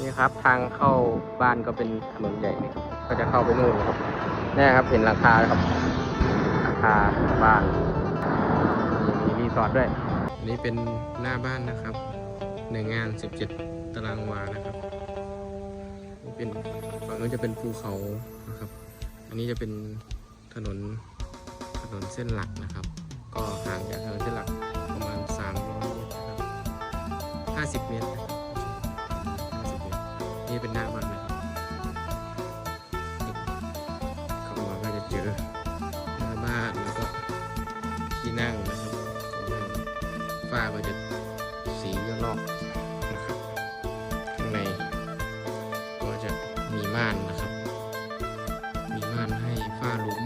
นี่ครับทางเข้าบ้านก็เป็นถนนใหญ่นี่ครับก็จะเข้าไปนู่นครับเนี่ยครับเห็นหลังคาครับหลังคาบ้านมีรีสอร์ทด้วยอันนี้เป็นหน้าบ้านนะครับหนึ่งงาน 17 ตารางวานะครับนี่เป็นฝั่งนู้นจะเป็นภูเขานะครับ อันนี้จะเป็นถนนถนนเส้นหลักนะครับ ก็ห่างจากถนนเส้นหลักประมาณ300เมตรนะครับ50 เมตร ฝ้าก็จะสีกระลอกนะครับ ข้างในก็จะมีม่านนะครับ มีม่านให้ฝ้าหลุม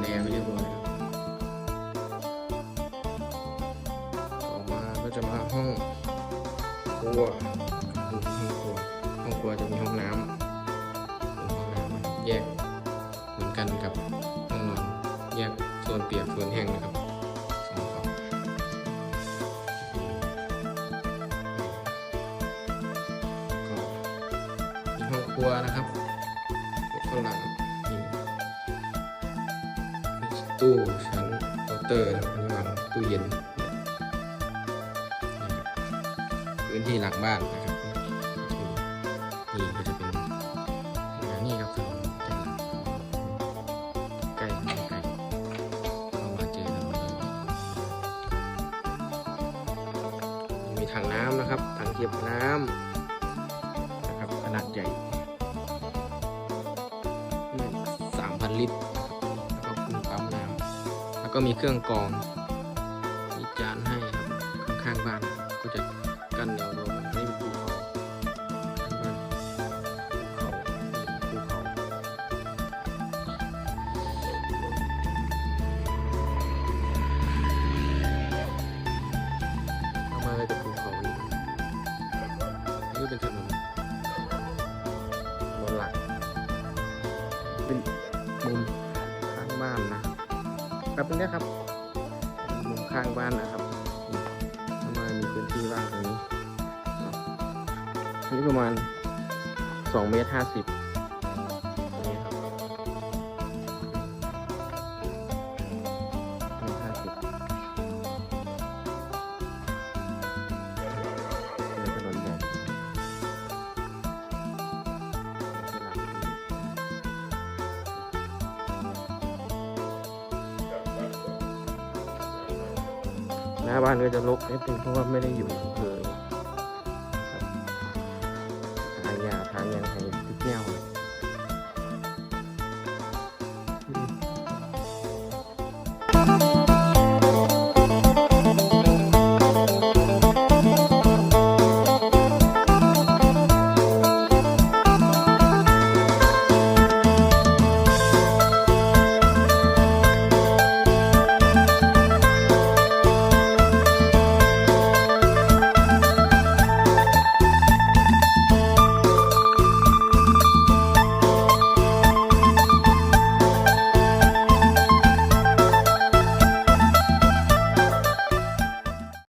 แนวไปเรียบร้อยแล้วออมาก็จะมาห้องครัวห้องครัวห้องครัวจะมีห้องน้ำห้องน้ำแยกเหมือนกันกับห้องนอนแยกโซนเปียกโซนแห้งนะครับสองฝั่งก็มีห้องครัวนะครับข้างหลัง ตู้ชั้นเคาน์เตอร์นะครับอันนี้วางตู้เย็นพื้นที่หลังบ้านนะครับนี่ก็จะเป็นอย่างนี้ครับถนนจะใกล้ไม่ไกล้เข้ามาเจอถนนเลยมีถังน้ำนะครับถังเก็บน้ำนะครับขนาดใหญ่สามพันลิตร แล้วก็มีเครื่องกรองมีจานให้ครับข้างๆบ้านก็จะกั้นแนว ครับตรงนะครับมุมข้างบ้านนะครับนี่ทำไมมีพื้นที่ว่างตรงนี้เนาะนี่ประมาณ2เมตร50 หน้าบ้านก็จะรกนิดนึงเพราะว่าไม่ได้อยู่อำเภอทางยาทางยังให้ทุกแนวเลย